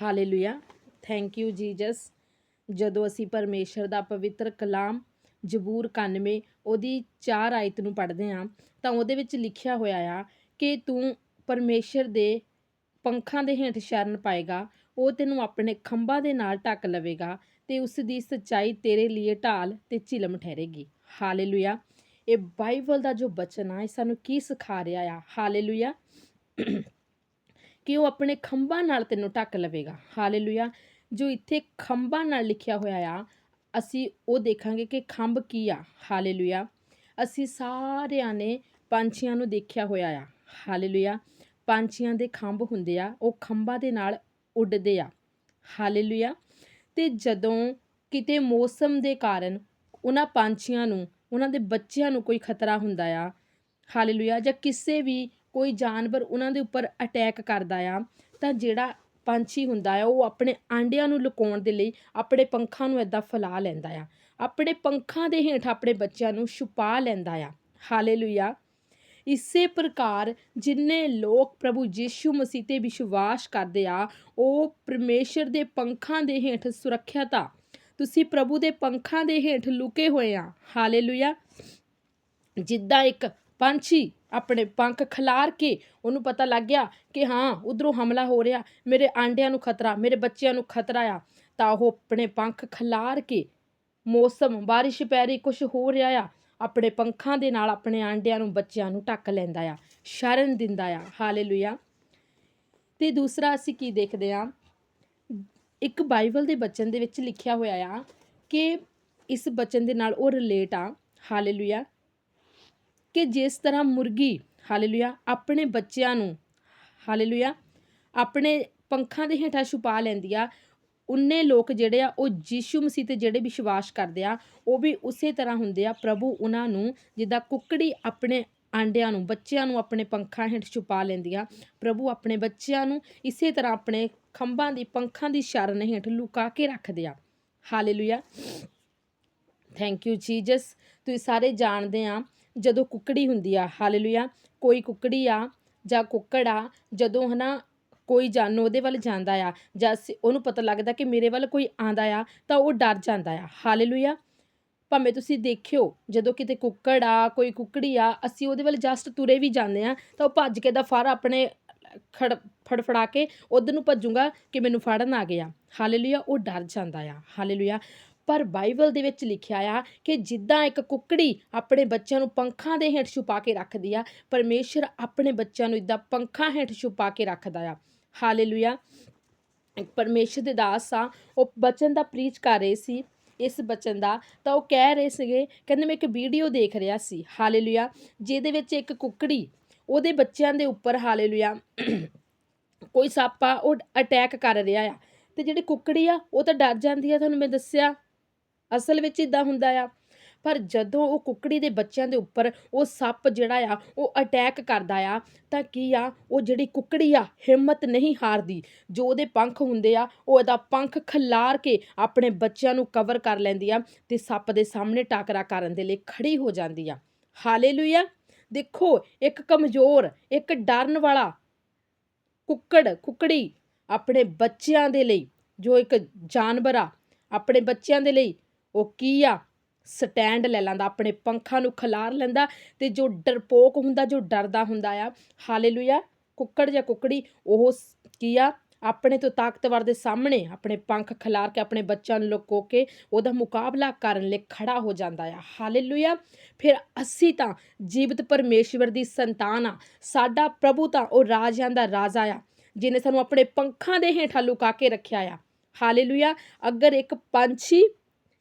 Hallelujah thank you Jesus ਜਦੋਂ ਅਸੀਂ ਪਰਮੇਸ਼ਰ ਦਾ ਪਵਿੱਤਰ ਕਲਾਮ ਜ਼ਬੂਰ 91 ਉਹਦੀ 4 ਆਇਤ ਨੂੰ ਪੜ੍ਹਦੇ ਹਾਂ, ਤਾਂ ਉਹਦੇ ਵਿੱਚ ਲਿਖਿਆ ਹੋਇਆ ਆ ਕਿ ਤੂੰ ਪਰਮੇਸ਼ਰ ਦੇ ਪੰਖਾਂ ਦੇ ਹੇਠ ਸ਼ਰਨ ਪਾਏਗਾ, ਉਹ ਤੈਨੂੰ ਆਪਣੇ ਖੰਭਾਂ ਦੇ ਨਾਲ ਢੱਕ ਲਵੇਗਾ ਤੇ ਉਸ ਦੀ ਸੱਚਾਈ ਤੇਰੇ ਲਈ ਢਾਲ ਤੇ ਝਿਲਮ ਠਹਿਰੇਗੀ। ਹਾਲੇਲੂਇਆ ਇਹ ਬਾਈਬਲ ਦਾ ਜੋ ਬਚਨ ਆ, ਇਹ ਸਾਨੂੰ ਕੀ ਸਿਖਾ ਰਿਹਾ ਆ? ਹਾਲੇਲੂਇਆ ਕਿ ਉਹ ਆਪਣੇ ਖੰਭਾਂ ਨਾਲ ਤੈਨੂੰ ਢੱਕ ਲਵੇਗਾ। ਹਾਲੇਲੂਇਆ। ਜੋ ਇੱਥੇ ਖੰਭਾਂ ਨਾਲ ਲਿਖਿਆ ਹੋਇਆ ਆ, ਅਸੀਂ ਉਹ ਦੇਖਾਂਗੇ ਕਿ ਖੰਭ ਕੀ ਆ। ਹਾਲੇਲੂਇਆ। ਅਸੀਂ ਸਾਰਿਆਂ ਨੇ ਪੰਛੀਆਂ ਨੂੰ ਦੇਖਿਆ ਹੋਇਆ ਆ। ਹਾਲੇਲੂਇਆ। ਪੰਛੀਆਂ ਦੇ ਖੰਭ ਹੁੰਦੇ ਆ, ਉਹ ਖੰਭਾਂ ਦੇ ਨਾਲ ਉੱਡਦੇ ਆ। ਹਾਲੇਲੂਇਆ। ਤੇ ਜਦੋਂ ਕਿਤੇ ਮੌਸਮ ਦੇ ਕਾਰਨ ਉਹਨਾਂ ਪੰਛੀਆਂ ਨੂੰ, ਉਹਨਾਂ ਦੇ ਬੱਚਿਆਂ ਨੂੰ ਕੋਈ ਖਤਰਾ ਹੁੰਦਾ ਆ, ਹਾਲੇਲੂਇਆ, ਜਾਂ ਕਿਸੇ ਵੀ ਕੋਈ ਜਾਨਵਰ ਉਹਨਾਂ ਦੇ ਉੱਪਰ ਅਟੈਕ ਕਰਦਾ ਆ, ਤਾਂ ਜਿਹੜਾ ਪੰਛੀ ਹੁੰਦਾ ਆ, ਉਹ ਆਪਣੇ ਆਂਡਿਆਂ ਨੂੰ ਲੁਕਾਉਣ ਦੇ ਲਈ ਆਪਣੇ ਪੰਖਾਂ ਨੂੰ ਇਦਾਂ ਫੈਲਾ ਲੈਂਦਾ ਆ। ਆਪਣੇ ਪੰਖਾਂ ਦੇ ਹੇਠ ਆਪਣੇ ਬੱਚਿਆਂ ਨੂੰ ਛੁਪਾ ਲੈਂਦਾ ਆ। ਹਾਲੇਲੂਇਆ ਇਸੇ ਪ੍ਰਕਾਰ ਜਿੰਨੇ ਲੋਕ ਪ੍ਰਭੂ ਯੀਸ਼ੂ ਮਸੀਹ ਤੇ ਵਿਸ਼ਵਾਸ ਕਰਦੇ ਆ, ਉਹ ਪਰਮੇਸ਼ਰ ਦੇ ਪੰਖਾਂ ਦੇ ਹੇਠ ਸੁਰੱਖਿਅਤ ਆ। ਤੁਸੀਂ ਪ੍ਰਭੂ ਦੇ ਪੰਖਾਂ ਦੇ ਹੇਠ ਲੁਕੇ ਹੋਏ ਆ। ਹਾਲੇਲੂਇਆ ਜਿੱਦਾਂ ਇੱਕ ਪੰਛੀ ਆਪਣੇ ਪੰਖ ਖਿਲਾਰ ਕੇ ਉਹਨੂੰ ਪਤਾ ਲੱਗ ਗਿਆ ਕਿ ਹਾਂ, ਉਧਰੋਂ ਹਮਲਾ ਹੋ ਰਿਹਾ। ਮੇਰੇ ਆਂਡਿਆਂ ਨੂੰ ਖਤਰਾ, ਮੇਰੇ ਬੱਚਿਆਂ ਨੂੰ ਖਤਰਾ ਆ। ਤਾਂ ਉਹ ਆਪਣੇ ਪੰਖ ਖਿਲਾਰ ਕੇ ਮੌਸਮ, ਬਾਰਿਸ਼ ਪੈ ਰਹੀ ਕੁਝ ਹੋ ਰਿਹਾ ਆ। ਆਪਣੇ ਪੰਖਾਂ ਦੇ ਨਾਲ ਆਪਣੇ ਆਂਡਿਆਂ ਨੂੰ, ਬੱਚਿਆਂ ਨੂੰ ਢੱਕ ਲੈਂਦਾ ਆ, ਸ਼ਰਨ ਦਿੰਦਾ ਆ। ਹਾਲੇਲੂਇਆ। ਤੇ ਦੂਸਰਾ ਅਸੀਂ ਕੀ ਦੇਖਦੇ ਆ ਇੱਕ ਬਾਈਬਲ ਦੇ ਬਚਨ ਦੇ ਵਿੱਚ ਲਿਖਿਆ ਹੋਇਆ ਆ ਕਿ ਇਸ ਬਚਨ ਦੇ ਨਾਲ ਉਹ ਰਿਲੇਟ ਆ। ਹਾਲੇਲੂਇਆ। ਕਿ ਜਿਸ ਤਰ੍ਹਾਂ ਮੁਰਗੀ, ਹਾਲੇਲੂਇਆ, ਆਪਣੇ ਬੱਚਿਆਂ ਨੂੰ, ਹਾਲੇਲੂਇਆ, ਆਪਣੇ ਪੰਖਾਂ ਦੇ ਹੇਠਾਂ ਛੁਪਾ ਲੈਂਦੀ ਆ, ਉਨੇ ਲੋਕ ਜਿਹੜੇ ਆ, ਉਹ ਯੀਸ਼ੂ ਮਸੀਹ ਤੇ ਜਿਹੜੇ ਵਿਸ਼ਵਾਸ ਕਰਦੇ ਆ, ਉਹ ਵੀ ਉਸੇ ਤਰ੍ਹਾਂ ਹੁੰਦੇ ਆ, ਪ੍ਰਭੂ ਉਹਨਾਂ ਨੂੰ ਜਿੱਦਾਂ ਕੁੱਕੜੀ ਆਪਣੇ ਆਂਡਿਆਂ ਨੂੰ, ਬੱਚਿਆਂ ਨੂੰ ਆਪਣੇ ਪੰਖਾਂ ਹੇਠ ਛੁਪਾ ਲੈਂਦੀ ਆ, ਪ੍ਰਭੂ ਆਪਣੇ ਬੱਚਿਆਂ ਨੂੰ ਇਸੇ ਤਰ੍ਹਾਂ ਆਪਣੇ ਖੰਭਾਂ ਦੀ, ਪੰਖਾਂ ਦੀ ਸ਼ਰਨ ਹੇਠ ਲੁਕਾ ਕੇ ਰੱਖਦੇ ਆ, ਹਾਲੇਲੂਇਆ। ਥੈਂਕ ਯੂ ਜੀਸਸ ਤੁਸੀਂ ਸਾਰੇ ਜਾਣਦੇ ਆ ਜਦੋਂ ਕੁੱਕੜੀ ਹੁੰਦੀ ਆ, ਹਾਲੇਲੂਇਆ, ਕੋਈ ਕੁੱਕੜੀ ਆ ਜਾਂ ਕੁੱਕੜ ਆ, ਜਦੋਂ ਹਨਾ ਕੋਈ ਜਾਨੋ ਉਹਦੇ ਵੱਲ ਜਾਂਦਾ ਆ ਜਾਂ ਅਸੀਂ- ਉਹਨੂੰ ਪਤਾ ਲੱਗਦਾ ਕਿ ਮੇਰੇ ਵੱਲ ਕੋਈ ਆਂਦਾ ਆ, ਤਾਂ ਉਹ ਡਰ ਜਾਂਦਾ ਆ। ਹਾਲੇਲੂਇਆ। ਭਾਵੇਂ ਤੁਸੀਂ ਦੇਖਿਓ, ਜਦੋਂ ਕਿਤੇ ਕੁੱਕੜ ਆ, ਕੋਈ ਕੁੱਕੜੀ ਆ, ਅਸੀਂ ਉਹਦੇ ਵੱਲ ਜਸਟ ਤੁਰੇ ਵੀ ਜਾਂਦੇ ਆ, ਤਾਂ ਉਹ ਭੱਜ ਕੇ ਦਾ ਫਰ ਆਪਣੇ ਖੜ, ਫੜਫੜਾ ਕੇ ਉਧਰ ਨੂੰ ਭੱਜੂਗਾ ਕਿ ਮੈਨੂੰ ਫੜਨ ਆ ਗਿਆ। ਹਾਲੇਲੂਇਆ, ਉਹ ਡਰ ਜਾਂਦਾ ਆ। ਹਾਲੇਲੂਇਆ। ਪਰ ਬਾਈਬਲ ਦੇ ਵਿੱਚ ਲਿਖਿਆ ਆ ਕਿ ਜਿੱਦਾਂ ਇੱਕ ਕੁੱਕੜੀ ਆਪਣੇ ਬੱਚਿਆਂ ਨੂੰ ਪੰਖਾਂ ਦੇ ਹੇਠ ਛੁਪਾ ਕੇ ਰੱਖਦੀ ਆ, ਪਰਮੇਸ਼ਰ ਆਪਣੇ ਬੱਚਿਆਂ ਨੂੰ ਇਦਾਂ ਪੰਖਾਂ ਹੇਠ ਛੁਪਾ ਕੇ ਰੱਖਦਾ ਆ। ਹਾਲੇਲੂਇਆ ਇੱਕ ਪਰਮੇਸ਼ਰ ਦੇ ਦਾਸ ਆ, ਉਹ ਬਚਨ ਦਾ ਪ੍ਰੀਚ ਕਰ ਰਹੇ ਸੀ, ਇਸ ਬਚਨ ਦਾ, ਤਾਂ ਉਹ ਕਹਿ ਰਹੇ ਸੀਗੇ, ਕਹਿੰਦੇ ਮੈਂ ਇੱਕ ਵੀਡੀਓ ਦੇਖ ਰਿਹਾ ਸੀ ਹਾਲੇਲੂਇਆ ਜਿਹਦੇ ਵਿੱਚ ਇੱਕ ਕੁੱਕੜੀ, ਉਹਦੇ ਬੱਚਿਆਂ ਦੇ ਉੱਪਰ ਹਾਲੇਲੂਇਆ ਕੋਈ ਸੱਪ ਉਹ ਅਟੈਕ ਕਰ ਰਿਹਾ ਆ, ਤੇ ਜਿਹੜੀ ਕੁੱਕੜੀ ਆ, ਉਹ ਤਾਂ ਡਰ ਜਾਂਦੀ ਆ, ਤੁਹਾਨੂੰ ਮੈਂ ਦੱਸਿਆ। ਅਸਲ ਵਿੱਚ ਇਦਾਂ ਹੁੰਦਾ ਆ। ਪਰ ਜਦੋਂ ਉਹ ਕੁੱਕੜੀ ਦੇ ਬੱਚਿਆਂ ਦੇ ਉੱਪਰ ਉਹ ਸੱਪ ਜਿਹੜਾ ਆ, ਉਹ ਅਟੈਕ ਕਰਦਾ ਆ, ਤਾਂ ਕੀ ਆ? ਉਹ ਜਿਹੜੀ ਕੁੱਕੜੀ ਆ, ਹਿੰਮਤ ਨਹੀਂ ਹਾਰਦੀ। ਜੋ ਉਹਦੇ ਪੰਖ ਹੁੰਦੇ ਆ, ਉਹ ਇਹਦਾ ਪੰਖ ਖਿਲਾਰ ਕੇ ਆਪਣੇ ਬੱਚਿਆਂ ਨੂੰ ਕਵਰ ਕਰ ਲੈਂਦੀ ਆ ਤੇ ਸੱਪ ਦੇ ਸਾਹਮਣੇ ਟਾਕਰਾ ਕਰਨ ਦੇ ਲਈ ਖੜੀ ਹੋ ਜਾਂਦੀ ਆ। ਹਾਲੇਲੂਇਆ! ਦੇਖੋ, ਇੱਕ ਕਮਜ਼ੋਰ, ਇੱਕ ਡਰਨ ਵਾਲਾ ਕੁੱਕੜ, ਕੁੱਕੜੀ ਆਪਣੇ ਬੱਚਿਆਂ ਦੇ ਲਈ, ਜੋ ਇੱਕ ਜਾਨਵਰ ਆ, ਆਪਣੇ ਬੱਚਿਆਂ ਦੇ ਲਈ ਉਹ ਕੀ ਆ? ਸਟੈਂਡ ਲੈ ਲੈਂਦਾ, ਆਪਣੇ ਪੰਖਾਂ ਨੂੰ ਖਿਲਾਰ ਲੈਂਦਾ ਤੇ ਜੋ ਡਰਪੋਕ ਹੁੰਦਾ, ਜੋ ਡਰਦਾ ਹੁੰਦਾ ਆ, ਹਾਲੇਲੂਇਆ, ਕੁੱਕੜ ਜਾਂ ਕੁੱਕੜੀ, ਉਹ ਸ- ਕੀ ਆ? ਆਪਣੇ ਤੋਂ ਤਾਕਤਵਰ ਦੇ ਸਾਹਮਣੇ ਆਪਣੇ ਪੰਖ ਖਿਲਾਰ ਕੇ ਆਪਣੇ ਬੱਚਿਆਂ ਨੂੰ ਲੁਕੋ ਕੇ ਉਹਦਾ ਮੁਕਾਬਲਾ ਕਰਨ ਲਈ ਖੜਾ ਹੋ ਜਾਂਦਾ ਆ, ਹਾਲੇਲੂਇਆ। ਫਿਰ ਅਸੀਂ ਤਾਂ ਜੀਵਤ ਪਰਮੇਸ਼ਵਰ ਦੀ ਸੰਤਾਨ ਆ, ਸਾਡਾ ਪ੍ਰਭੂ ਤਾਂ ਉਹ ਰਾਜਿਆਂ ਦਾ ਰਾਜਾ ਆ ਜਿਨੇ ਸਾਨੂੰ ਆਪਣੇ ਪੰਖਾਂ ਦੇ ਹੇਠਾਂ ਲੁਕਾ ਕੇ ਰੱਖਿਆ ਆ, ਹਾਲੇਲੂਇਆ। ਅਗਰ ਇੱਕ ਪੰਛੀ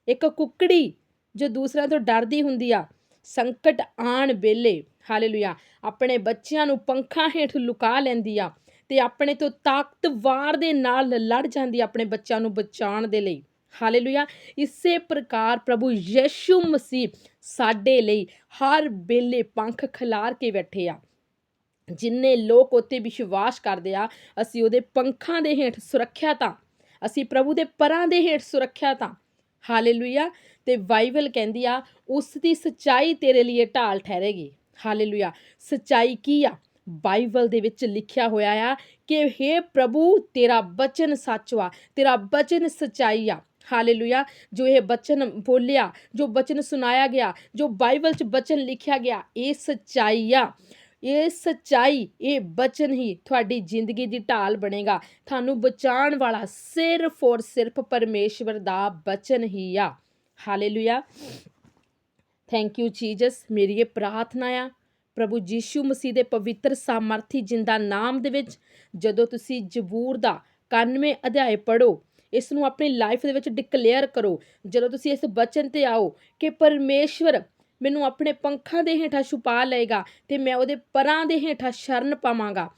ਇੱਕ ਕੁੱਕੜੀ ਜੋ ਦੂਸਰਿਆਂ ਤੋਂ ਡਰਦੀ ਹੁੰਦੀ ਆ, ਸੰਕਟ ਆਣ ਵੇਲੇ, ਹਾਲੇਲੂਇਆ, ਆਪਣੇ ਬੱਚਿਆਂ ਨੂੰ ਪੰਖਾਂ ਹੇਠ ਲੁਕਾ ਲੈਂਦੀ ਆ ਤੇ ਆਪਣੇ ਤੋਂ ਤਾਕਤਵਾਰ ਦੇ ਨਾਲ ਲੜ ਜਾਂਦੀ ਆਪਣੇ ਬੱਚਿਆਂ ਨੂੰ ਬਚਾਉਣ ਦੇ ਲਈ। ਹਾਲੇਲੂਇਆ, ਇਸੇ ਪ੍ਰਕਾਰ ਪ੍ਰਭੂ ਯਿਸੂ ਮਸੀਹ ਸਾਡੇ ਲਈ ਹਰ ਵੇਲੇ ਪੰਖ ਖਿਲਾਰ ਕੇ ਬੈਠੇ ਆ। ਜਿੰਨੇ ਲੋਕ ਉਤੇ ਵਿਸ਼ਵਾਸ ਕਰਦੇ ਆ, ਅਸੀਂ ਉਹਦੇ ਪੰਖਾਂ ਦੇ ਹੇਠ ਸੁਰੱਖਿਅਤ ਆ, ਅਸੀਂ ਪ੍ਰਭੂ ਦੇ ਪਰਾਂ ਦੇ ਹੇਠ ਸੁਰੱਖਿਅਤ ਆ ਹਾਲੇਲੂਇਆ। ਤੇ ਬਾਈਬਲ ਕਹਿੰਦੀ ਆ, ਉਸ ਦੀ ਸਚਾਈ ਤੇਰੇ ਲਈ ਢਾਲ ਠਹਿਰੇਗੀ। ਹਾਲੇਲੂਇਆ। ਸਚਾਈ ਕੀ ਆ? ਬਾਈਬਲ ਦੇ ਵਿੱਚ ਲਿਖਿਆ ਹੋਇਆ ਆ ਕਿ हे ਪ੍ਰਭੂ, ਤੇਰਾ ਬਚਨ ਸੱਚ ਵਾ, ਤੇਰਾ ਬਚਨ ਸਚਾਈ ਆ। ਹਾਲੇਲੂਇਆ। ਜੋ ਇਹ ਬਚਨ ਬੋਲਿਆ, ਜੋ ਬਚਨ ਸੁਣਾਇਆ ਗਿਆ, ਜੋ ਬਾਈਬਲ 'ਚ ਬਚਨ ਲਿਖਿਆ ਗਿਆ, ਇਹ ਸਚਾਈ ਆ। ਇਹ ਸੱਚਾਈ, ਇਹ ਬਚਨ ਹੀ ਤੁਹਾਡੀ ਜ਼ਿੰਦਗੀ ਦੀ ਢਾਲ ਬਣੇਗਾ। ਤੁਹਾਨੂੰ ਬਚਾਉਣ ਵਾਲਾ ਸਿਰਫ ਔਰ ਸਿਰਫ ਪਰਮੇਸ਼ਵਰ ਦਾ ਬਚਨ ਹੀ ਆ। ਹਾਲੇਲੂਇਆ ਥੈਂਕ ਯੂ ਜੀਸਸ ਮੇਰੀ ਇਹ ਪ੍ਰਾਰਥਨਾ ਆ, ਪ੍ਰਭੂ ਯੀਸ਼ੂ ਮਸੀਹ ਦੇ ਪਵਿੱਤਰ ਸਾਮਰਥੀ ਜਿੰਦਾ ਨਾਮ ਦੇ ਵਿੱਚ ਜਦੋਂ ਤੁਸੀਂ ਜ਼ਬੂਰ ਦਾ 91 ਅਧਿਆਇ ਪੜੋ ਇਸ ਨੂੰ ਆਪਣੀ ਲਾਈਫ ਦੇ ਵਿੱਚ ਡਿਕਲੇਅਰ ਕਰੋ। ਜਦੋਂ ਤੁਸੀਂ ਇਸ ਬਚਨ ਤੇ ਆਓ ਕਿ ਪਰਮੇਸ਼ਵਰ ਮੈਨੂੰ ਆਪਣੇ ਪੰਖਾਂ ਦੇ ਹੇਠਾਂ ਛੁਪਾ ਲਏਗਾ ਤੇ ਮੈਂ ਉਹਦੇ ਪਰਾਂ ਦੇ ਹੇਠਾਂ ਸ਼ਰਨ ਪਾਵਾਂਗਾ।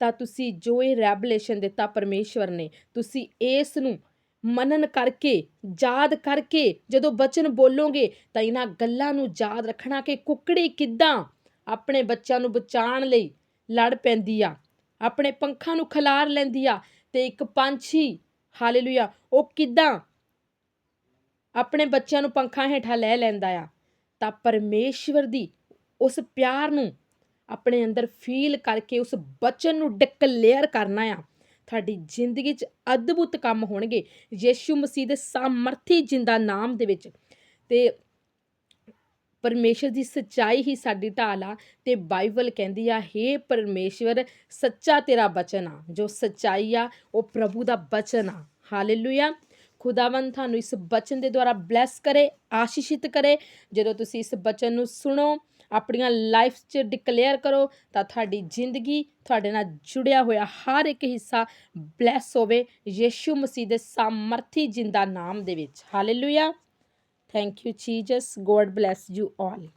ਤਾਂ ਤੁਸੀਂ ਜੋ ਇਹ ਰੈਵਲੇਸ਼ਨ ਦਿੱਤਾ ਪਰਮੇਸ਼ਵਰ ਨੇ, ਤੁਸੀਂ ਇਸ ਨੂੰ ਮਨਨ ਕਰਕੇ, ਯਾਦ ਕਰਕੇ ਜਦੋਂ ਬਚਨ ਬੋਲੋਗੇ ਤਾਂ ਇਹਨਾਂ ਗੱਲਾਂ ਨੂੰ ਯਾਦ ਰੱਖਣਾ ਕਿ ਕੁੱਕੜੀ ਕਿੱਦਾਂ ਆਪਣੇ ਬੱਚਿਆਂ ਨੂੰ ਬਚਾਉਣ ਲਈ ਲੜ ਪੈਂਦੀ ਆ, ਆਪਣੇ ਪੰਖਾਂ ਨੂੰ ਖਿਲਾਰ ਲੈਂਦੀ ਆ ਤੇ ਇੱਕ ਪੰਛੀ, ਹਾਲੇਲੂਇਆ, ਉਹ ਕਿੱਦਾਂ ਆਪਣੇ ਬੱਚਿਆਂ ਨੂੰ ਪੰਖਾਂ ਹੇਠਾਂ ਲੈ ਲੈਂਦਾ ਆ। ਤਾਂ ਪਰਮੇਸ਼ਵਰ ਦੀ ਉਸ ਪਿਆਰ ਨੂੰ ਆਪਣੇ ਅੰਦਰ ਫੀਲ ਕਰਕੇ ਉਸ ਬਚਨ ਨੂੰ ਡਿਕਲੇਅਰ ਕਰਨਾ ਆ। ਤੁਹਾਡੀ ਜ਼ਿੰਦਗੀ 'ਚ ਅਦਭੁਤ ਕੰਮ ਹੋਣਗੇ। ਯੀਸ਼ੂ ਮਸੀਹ ਦੇ ਸਾਮਰਥੀ ਜਿੰਦਾ ਨਾਮ ਦੇ ਵਿੱਚ। ਤੇ ਪਰਮੇਸ਼ਰ ਦੀ ਸੱਚਾਈ ਹੀ ਸਾਡੀ ਢਾਲ ਆ ਤੇ ਬਾਈਬਲ ਕਹਿੰਦੀ ਆ, ਹੇ ਪਰਮੇਸ਼ਵਰ, ਸੱਚਾ ਤੇਰਾ ਬਚਨ ਆ। ਜੋ ਸੱਚਾਈ ਆ, ਉਹ ਪ੍ਰਭੂ ਦਾ ਬਚਨ ਆ। ਹਾਲੇਲੂਇਆ ਖੁਦਾਵੰਦ ਤੁਹਾਨੂੰ ਇਸ ਬਚਨ ਦੇ ਦੁਆਰਾ ਬਲੈਸ ਕਰੇ, ਆਸ਼ੀਸ਼ਿਤ ਕਰੇ। ਜਦੋਂ ਤੁਸੀਂ ਇਸ ਬਚਨ ਨੂੰ ਸੁਣੋ, ਆਪਣੀਆਂ ਲਾਈਫ 'ਚ ਡਿਕਲੇਅਰ ਕਰੋ, ਤਾਂ ਤੁਹਾਡੀ ਜ਼ਿੰਦਗੀ ਤੁਹਾਡੇ ਨਾਲ ਜੁੜਿਆ ਹੋਇਆ ਹਰ ਇੱਕ ਹਿੱਸਾ ਬਲੈਸ ਹੋਵੇ। ਯੀਸ਼ੂ ਮਸੀਹ ਦੇ ਸਮਰਥੀ ਜਿੰਦਾ ਨਾਮ ਦੇ ਵਿੱਚ। Hallelujah thank you Jesus God bless you all